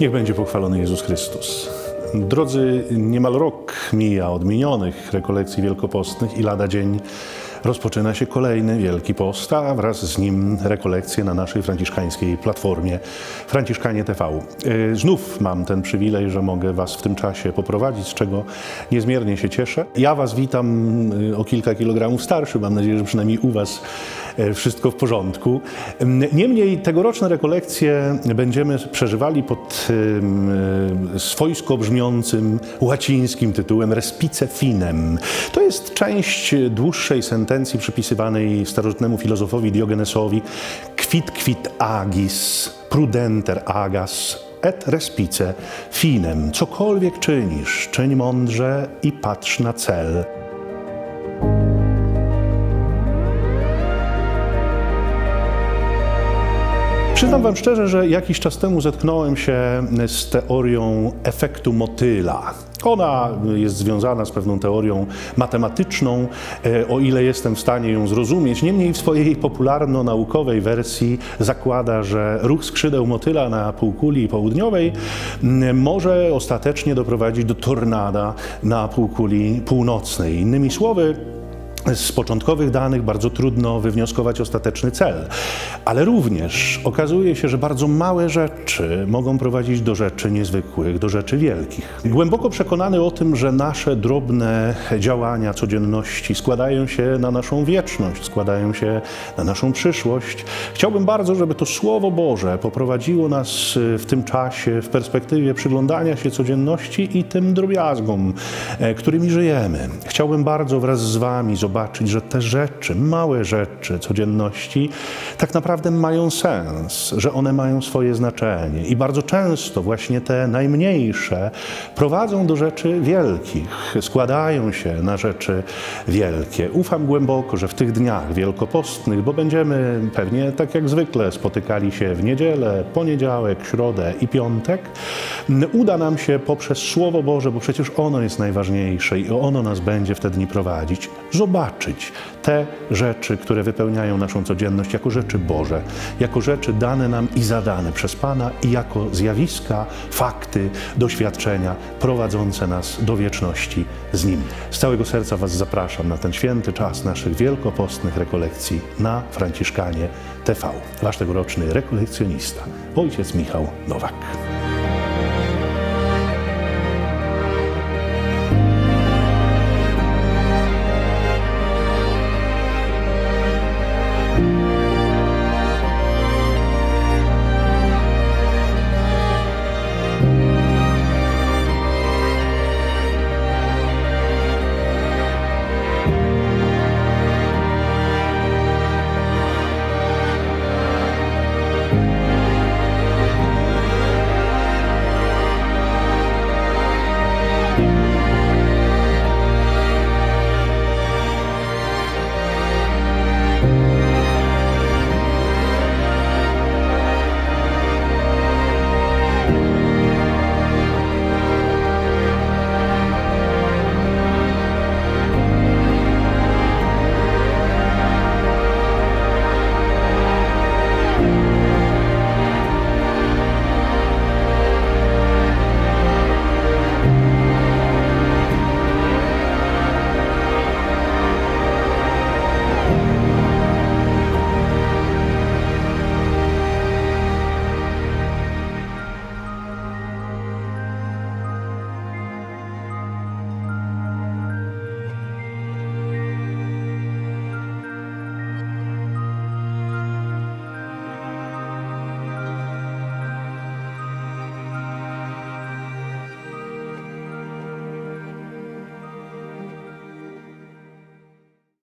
Niech będzie pochwalony Jezus Chrystus. Drodzy, niemal rok mija od minionych rekolekcji wielkopostnych i lada dzień rozpoczyna się kolejny Wielki Post, a wraz z nim rekolekcje na naszej franciszkańskiej platformie Franciszkanie TV. Yy, Znów mam ten przywilej, że mogę Was w tym czasie poprowadzić, z czego niezmiernie się cieszę. Ja Was witam yy, o kilka kilogramów starszy, mam nadzieję, że przynajmniej u Was yy, wszystko w porządku. Niemniej tegoroczne rekolekcje będziemy przeżywali pod swojsko brzmiącym łacińskim tytułem Respice Finem. To jest część dłuższej sentencji przypisywanej starożytnemu filozofowi Diogenesowi Quid quid agis, prudenter agas, et respice finem. Cokolwiek czynisz, czyń mądrze i patrz na cel. Przyznam Wam szczerze, że jakiś czas temu zetknąłem się z teorią efektu motyla. Ona jest związana z pewną teorią matematyczną, e, o ile jestem w stanie ją zrozumieć. Niemniej w swojej popularno-naukowej wersji zakłada, że ruch skrzydeł motyla na półkuli południowej może ostatecznie doprowadzić do tornada na półkuli północnej. Innymi słowy, z początkowych danych bardzo trudno wywnioskować ostateczny cel, ale również okazuje się, że bardzo małe rzeczy mogą prowadzić do rzeczy niezwykłych, do rzeczy wielkich. Głęboko przekonany o tym, że nasze drobne działania codzienności składają się na naszą wieczność, składają się na naszą przyszłość, chciałbym bardzo, żeby to Słowo Boże poprowadziło nas w tym czasie, w perspektywie przyglądania się codzienności i tym drobiazgom, e, którymi żyjemy. Chciałbym bardzo wraz z Wami zobaczyć, że te rzeczy, małe rzeczy codzienności, tak naprawdę mają sens, że one mają swoje znaczenie. I bardzo często właśnie te najmniejsze prowadzą do rzeczy wielkich, składają się na rzeczy wielkie. Ufam głęboko, że w tych dniach wielkopostnych, bo będziemy pewnie tak jak zwykle spotykali się w niedzielę, poniedziałek, środę i piątek, uda nam się poprzez Słowo Boże, bo przecież ono jest najważniejsze i ono nas będzie w te dni prowadzić, zobaczyć te rzeczy, które wypełniają naszą codzienność jako rzeczy Boże, jako rzeczy dane nam i zadane przez Pana i jako zjawiska, fakty, doświadczenia prowadzące nas do wieczności z Nim. Z całego serca Was zapraszam na ten święty czas naszych wielkopostnych rekolekcji na Franciszkanie TV. Wasz tegoroczny rekolekcjonista, ojciec Michał Nowak.